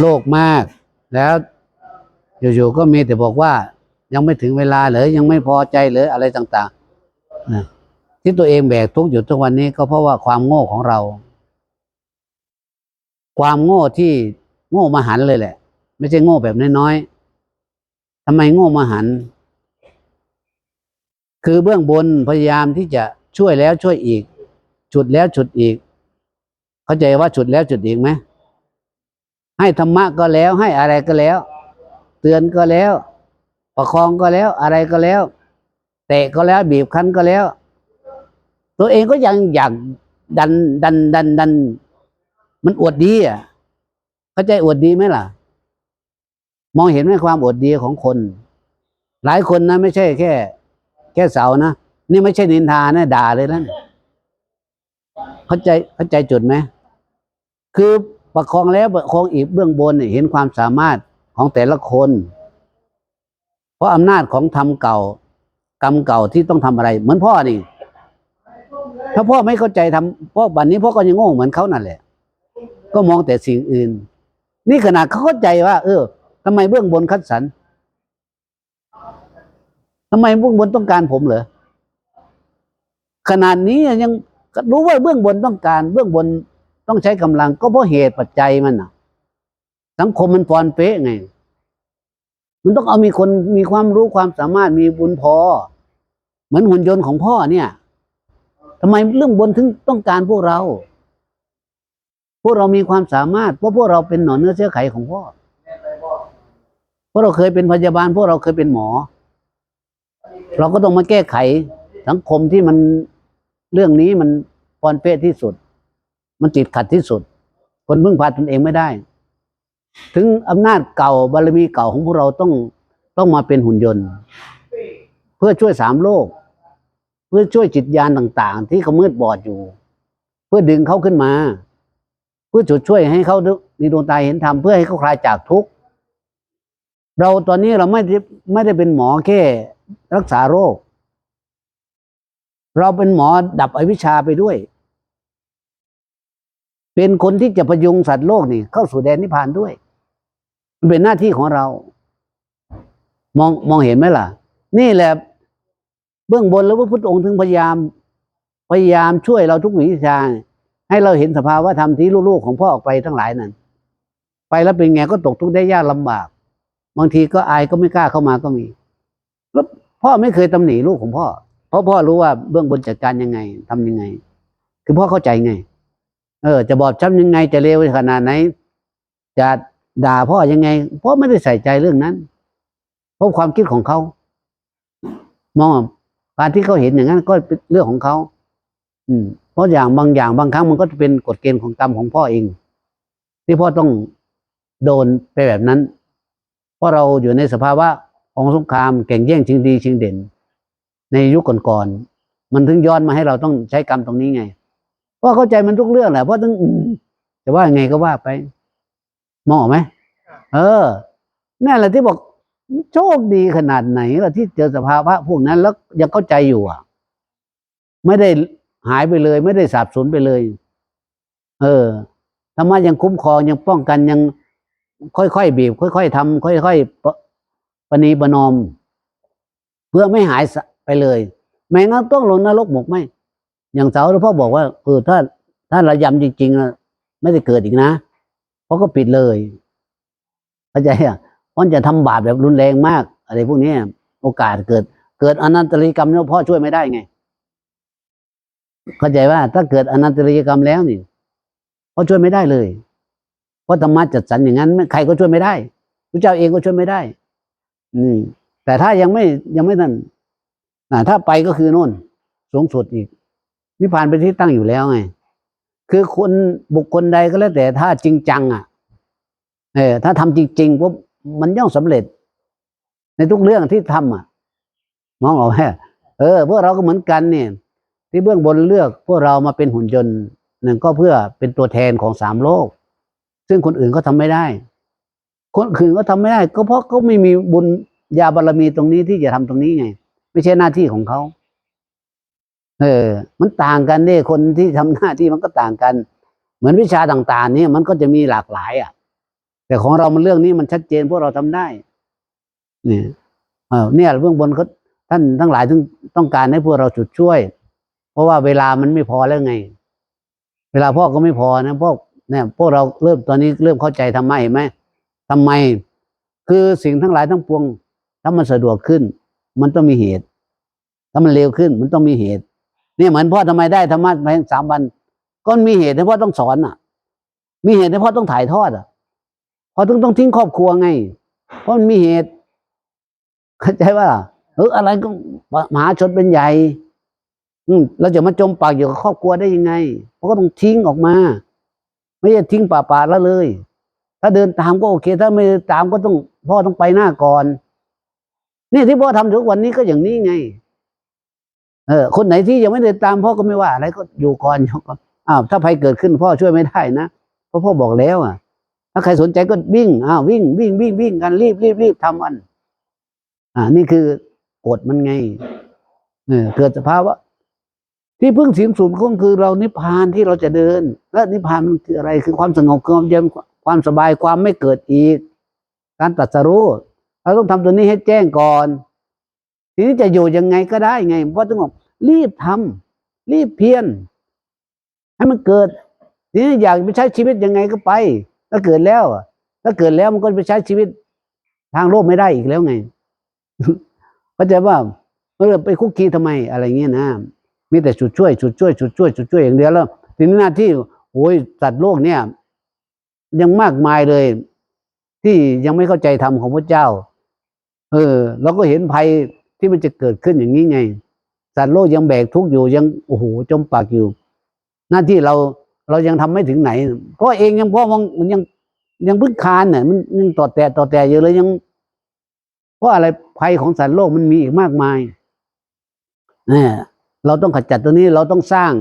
โลกมาก แล้วอยู่ๆก็มีแต่บอกว่ายังไม่ถึงเวลาเหรือยังไม่พอใจเหรืออะไรต่างๆนะที่ตัวเองแบกทุกข์อยู่ทุกวันนี้ก็เพราะว่าความโง่ของเรา ความโง่ที่โง่มหันเลยแหละ ไม่ใช่โง่แบบน้อยๆทำไมโง่มหัน คือเบื้องบนพยายามที่จะช่วยแล้วช่วยอีก ฉุดแล้วฉุดอีก เข้าใจว่าฉุดแล้วฉุดอีกไหม ให้ธรรมะก็แล้ว ให้อะไรก็แล้ว เตือนก็แล้ว ประคองก็แล้ว อะไรก็แล้วเตะก็แล้วบีบคั้นก็แล้ว ตัวเองก็ยังอยากดันดันดันดัน มันอวดดีอะเข้าใจอวดดีไหมล่ะ มองเห็นไหมความอวดดีของคน หลายคนนะไม่ใช่แค่ แค่เสานะนี่ไม่ใช่นินทานะด่าเลยนะเข้าใจเข้าใจจุดไหมคือ ประคองแล้วประคองอีกเบื้องบนเห็นความสามารถของแต่ละคน เพราะอำนาจของธรรมเก่ากรรมเก่าที่ต้องทำอะไร เหมือนพ่อนี่ ถ้าพ่อไม่เข้าใจทำพ่อบัดนนี้พ่อก็ยังโง่เหมือนเขานั่นแหละ ก็มองแต่สิ่งอื่น นี่ขนาดเขาเข้าใจว่า เออทำไมเบื้องบนคัดสรรทำไมเบื้องบนต้องการผมเหรอขนาดนี้ยังรู้ว่าเบื้องบนต้องการเบื้องบน ต้องใช้กำลังก็เพราะเหตุปัจจัยมันน่ะสังคมมันปอนเป๊ะไง มันต้องเอามีคนมีความรู้ความสามารถมีบุญพอ เหมือนหุ่นยนต์ของพ่อเนี่ยทำไมเรื่องบนถึงต้องการพวกเรา พวกเรามีความสามารถเพราะพวกเราเป็นหนอนเนื้อเชื้อไขของพ่อพวกเราเคยเป็นพยาบาล พวกเราเคยเป็นหมอ เราก็ต้องมาแก้ไขสังคมที่มันเรื่องนี้มันปอนเป๊ะที่สุด มันติดขัดที่สุด คนพึ่งพาตนเองไม่ได้ ถึงอำนาจเก่าบารมีเก่าของพวกเราต้องต้องมาเป็นหุ่นยนต์ เพื่อช่วยสามโลก เพื่อช่วยจิตญาณต่าง ๆ ที่เขามืดบอดอยู่ เพื่อดึงเขาขึ้นมา เพื่อจุดช่วยให้เขามีดวงตาเห็นธรรมเพื่อให้เขาคลายจากทุกข์เราตอนนี้เราไม่ได้ไม่ได้เป็นหมอแค่รักษาโรค เราเป็นหมอดับอวิชชาไปด้วย เป็นคนที่จะพยุงสัตว์โลกนี่ เข้าสู่แดนนิพพานด้วย มันเป็นหน้าที่ของเรา มองมองเห็นไหมล่ะ นี่แหละเบื้องบนแล้วพระพุทธองค์ถึงพยายาม พยายามช่วยเราทุกวิชาให้เราเห็นสภาวะธรรมที่ลูกๆของพ่อออกไปทั้งหลายนั้นไปแล้วเป็นไงก็ตกทุกข์ได้ยากลำบาก บางทีก็อายก็ไม่กล้าเข้ามาก็มีแล้วพ่อไม่เคยตำหนิลูกของพ่อ เพราะพ่อรู้ว่าเบื้องบนจัดการยังไงทำยังไง คือพ่อเข้าใจไง เออ จะบอบช้ำยังไงจะเลวขนาดไหน จะด่าพ่อยังไงพ่อไม่ได้ใส่ใจเรื่องนั้นเพราะความคิดของเขามองการที่เขาเห็นอย่างนั้นก็เป็นเรื่องของเขาอืม เพราะอย่างบางอย่างบางครั้งมันก็จะเป็นกฎเกณฑ์ของกรรมของพ่อเอง ที่พ่อต้องโดนไปแบบนั้น เพราะเราอยู่ในสภาวะของสงครามแข่งแย่งชิงดีชิงเด่น ในยุคก่อนๆมันถึงย้อนมาให้เราต้องใช้กรรมตรงนี้ไง พราะเข้าใจมันทุกเรื่องแหละเพราะต้องอืมแต่ว่าไงก็ว่าไปมองออกไหมเออนั่นแหละที่บอกโชคดีขนาดไหนล่ะที่เจอสภาวะพวกนั้นแล้วยังเข้าใจอยู่อะ ไม่ได้หายไปเลย ไม่ได้สาบสูญไปเลย เออธรรมะยังคุ้มครองยังป้องกันยังค่อยๆบีบ ค่อยๆทำค่อยๆปะปณีประนอม เพื่อไม่หายสะไปเลย แม้งั้นต้องลงนรกหมกไหม อย่างเสาหลวงพ่อบอกว่าเออถ้าถ้าระยำจริงๆนะไม่ได้เกิดอีกนะเพราะก็ปิดเลยเข้าใจอะมันจะทำบาปแบบรุนแรงมาก อะไรพวกนี้โอกาสเกิด เกิดอนันตริยกรรมเนี่ยพ่อช่วยไม่ได้ไง เข้าใจว่า ถ้าเกิดอนันตริยกรรมแล้วนี่พ่อช่วยไม่ได้เลยเพราะธรรมะจัดสรรอย่างนั้น ใครก็ช่วยไม่ได้พระเจ้าเองก็ช่วยไม่ได้ อืมแต่ถ้ายังไม่ยังไม่นั่นถ้าไปก็คือโน่นสูงสุดอีก นิพพานเป็นที่ตั้งอยู่แล้วไง คือคนบุคคลใดก็แล้วแต่ถ้าจริงจัง อะ เออ ถ้าทำจริงๆปุ๊บมันย่อมสำเร็จ ในทุกเรื่องที่ทำอะ มองออกไหมเออ พวกเราก็เหมือนกันเนี่ย ที่เบื้องบนเลือกพวกเรามาเป็นหุ่นยนต์นั่นก็เพื่อเป็นตัวแทนของสามโลก ซึ่งคนอื่นก็ทำไม่ได้ คนอื่นก็ทำไม่ได้ ก็เพราะเขาไม่มีบุญญาบารมีตรงนี้ที่จะทำตรงนี้ไง ไม่ใช่หน้าที่ของเขา เออ มันต่างกันเนี่ยคนที่ทำหน้าที่มันก็ต่างกัน เหมือนวิชาต่างๆ เนี่ยมันก็จะมีหลากหลาย อะ แต่ของเรามันเรื่องนี้มันชัดเจนพวกเราทำได้ เนี่ยเออเนี่ยเบื้องบนเขาท่านทั้งหลายต้องต้องการให้พวกเราจุดช่วย เพราะว่าเวลามันไม่พอแล้วไง เวลาพ่อก็ไม่พอนะพวกเนี่ย พวกเราเริ่มตอนนี้เริ่มเข้าใจทำไมเห็นไหมทำไม คือสิ่งทั้งหลายทั้งปวง ถ้ามันสะดวกขึ้น มันต้องมีเหตุ ถ้ามันเร็วขึ้น มันต้องมีเหตุ นี่ยเหมือนพ่อทำไมได้ธรรมะไปสามวัน ก็มีเหตุที่พ่อต้องสอนอะ มีเหตุที่พ่อต้องถ่ายทอดอะพ่อต้องต้องทิ้งครอบครัวไง เพราะมันมีเหตุเข้าใจว่าเอออะไรก็มหาชนเป็นใหญ่ อืมเราจะมาจมปากอยู่กับครอบครัวได้ยังไงเพราะก็ต้องทิ้งออกมา ไม่ใช่ทิ้งป่าป่าแล้วเลย ถ้าเดินตามก็โอเค ถ้าไม่ตามก็ต้องพ่อต้องไปหน้าก่อน นี่ที่พ่อทำทุกวันนี้ก็อย่างนี้ไง เออคนไหนที่ยังไม่เดินตามพ่อก็ไม่ว่า อะไรก็อยู่ก่อนอยู่ก่อนอ้าวถ้าภัยเกิดขึ้นพ่อช่วยไม่ได้นะเพราะพ่อบอกแล้วอะ ถ้าใครสนใจก็วิ่งอ้าววิ่งวิ่งวิ่งวิ่งกันรีบรีบรีบทำมัน อ่า นี่คือกฎมันไงเออเกิดสภาวะที่พึ่งสิงสูงก็คือเรานิพพานที่เราจะเดิน และนิพพานมันคืออะไรคือความสงบความเย็นความสบายความไม่เกิดอีก การตรัสรู้เราต้องทำตัวนี้ให้แจ้งก่อน ทีนี้จะอยู่ยังไงก็ได้ไงเพราะต้องบรีบทำรีบเพียรให้มันเกิด ทีนี้อยากไปใช้ชีวิตยังไงก็ไป ถ้าเกิดแล้วถ้าเกิดแล้วมันก็ไปใช้ชีวิตทางโลกไม่ได้อีกแล้วไงเข้าใจว่าเออไปคุกคีทำไมอะไรเงี้ยนะมีแต่จุดช่วยจุดช่วยจุดช่วยจุดช่วยอย่างเดียวแล้วทีนี้หน้าที่โอ้ยสัตว์โลกเนี่ย ยังมากมายเลย ที่ยังไม่เข้าใจธรรมของพระเจ้า เออเราก็เห็นภัย ที่มันจะเกิดขึ้นอย่างนี้ไงสัตว์โลกยังแบกทุกข์อยู่ยังโอ้โหจมปากอยู่ หน้าที่เราเรายังทำไม่ถึงไหนเพราะเองยังพ่อมองมันยังยังพึ่งคานเนี่ยมันยังต่อแต่ต่อแต่อยู่เลยยัง เพราะอะไรภัยของสัตว์โลกมันมีอีกมากมายเนี่ยเราต้องขจัดตัวนี้เราต้องสร้าง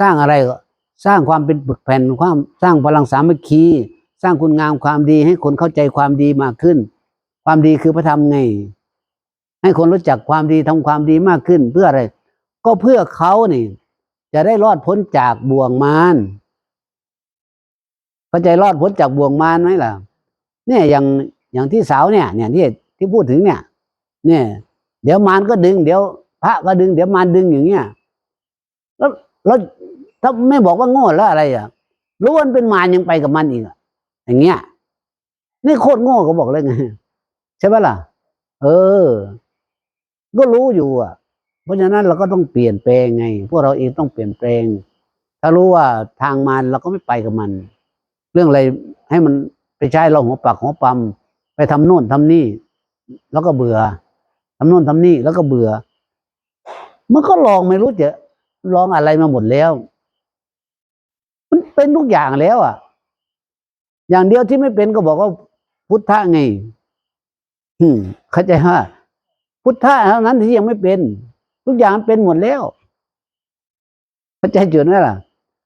สร้างอะไรก็สร้างความเป็นปึกแผ่นความสร้างพลังสามัคคีสร้างคุณงามความดีให้คนเข้าใจความดีมากขึ้น ความดีคือพระธรรมไง ให้คนรู้จักความดีทำความดีมากขึ้นเพื่ออะไร ก็เพื่อเขานี่ จะได้รอดพ้นจากบ่วงมารเข้าใจรอดพ้นจากบ่วงมารไหมล่ะ เนี่ยอย่างอย่างที่สาวเนี่ย เนี่ยที่ที่พูดถึงเนี่ย เนี่ย เดี๋ยวมารก็ดึง เดี๋ยวพระก็ดึง เดี๋ยวมารดึงอย่างเงี้ยแล้วแล้วถ้าไม่บอกว่าโง่แล้วอะไรอะรู้ว่ามันเป็นมารยังไปกับมันอีกอะอย่างเงี้ยนี่โคตรโง่ก็บอกเลยไงใช่ไหมล่ะ เออ ก็รู้อยู่อะ เพราะฉะนั้นเราก็ต้องเปลี่ยนแปลงไง พวกเราเองต้องเปลี่ยนแปลง ถ้ารู้ว่าทางมันเราก็ไม่ไปกับมัน เรื่องอะไรให้มันไปใช้เราหัวปักหัวปั๊มไปทำโน่นทำนี่ แล้วก็เบื่อทำโน่นทำนี่แล้วก็เบื่อ มันก็ลองไม่รู้จะลองอะไรมาหมดแล้ว มันเป็นทุกอย่างแล้วอะ อย่างเดียวที่ไม่เป็นก็บอกว่าพุทธะไงเข้าใจว่า พุทธะเท่านั้นที่ยังไม่เป็น ทุกอย่างเป็นหมดแล้วเข้าใจจุดนั่นล่ะ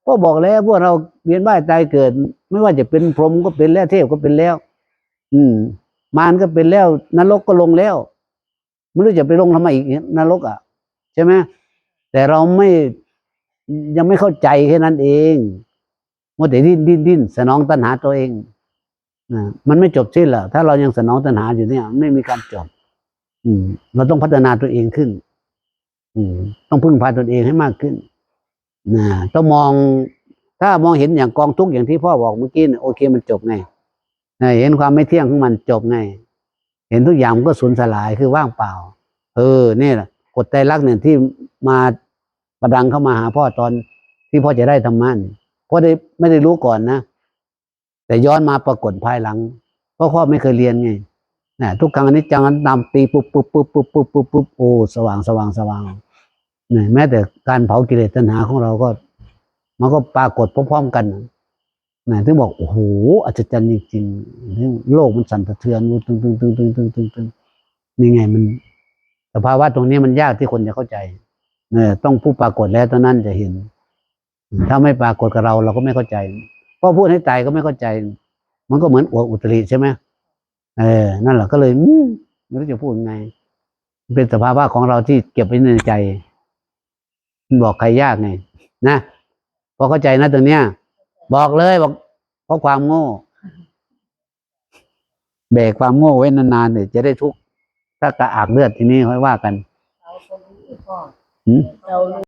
ก็บอกแล้วพวกเราเวียนว่ายตายเกิด ไม่ว่าจะเป็นพรหมก็เป็นแล้วเทพก็เป็นแล้ว อืม มารก็เป็นแล้ว นรกก็ลงแล้วไม่รู้จะไปลงทำไมอีกนรกอะ ใช่ไหมแต่เราไม่ยังไม่เข้าใจแค่นั้นเองมัวแต่ดิ้นดิ้นดิ้นสนองตัณหาตัวเองนะมันไม่จบสิ้นหรอกถ้าเรายังสนองตัณหาอยู่เนี่ย ไม่มีการจบ อืม เราต้องพัฒนาตัวเองขึ้น อืม ต้องพึ่งพาตนเองให้มากขึ้นนะต้องมอง ถ้ามองเห็นอย่างกองทุกข์อย่างที่พ่อบอกเมื่อกี้โอเคมันจบไงเห็นความไม่เที่ยงของมันจบไง เห็นทุกอย่างมันก็สูญสลายคือว่างเปล่า เออเนี่ยแหละกฎใจรักเนี่ยที่มาประดังเข้ามาหาพ่อตอนที่พ่อจะได้ธรรมะนี่พ่อได้ไม่ได้รู้ก่อนนะ แต่ย้อนมาปรากฏภายหลัง เพราะพ่อไม่เคยเรียนไง นะทุกครั้งอันนี้จังนั้นนำตีปุ๊บปุ๊บปุ๊บปุ๊บปุ๊บปุ๊บปุ๊บโอ้สว่างสว่างสว่างเนี่ยแม้แต่การเผากิเลสตัณหาของเราก็ มันก็ปรากฏพร้อมๆกันนะถึงบอกโอ้โหอัศจรรย์จริงๆโลกมันสั่นสะเทือนตึงตึงตึงตึงตึงตึงตึงนี่ไงมันสภาวะตรงนี้มันยากที่คนจะเข้าใจเนี่ยต้องผู้ปรากฏแล้วเท่านั้นจะเห็น ถ้าไม่ปรากฏกับเราเราก็ไม่เข้าใจ เพราะพูดให้ตายก็ไม่เข้าใจ มันก็เหมือนอวดอุตริใช่ไหม เออ นั่นแหละก็เลยอืมไม่รู้จะพูดยังไงมันเป็นสภาวะของเราที่เก็บไว้ในใจมันบอกใครยากไง นะพอเข้าใจนะตรงเนี้ย บอกเลยบอก เพราะความโง่ แบกความโง่ไว้นานๆเนี่ยจะได้ทุกข์ถ้ากระอากเลือดทีนี้ค่อยว่ากันเราคนรู้พ่อหืมเรารู้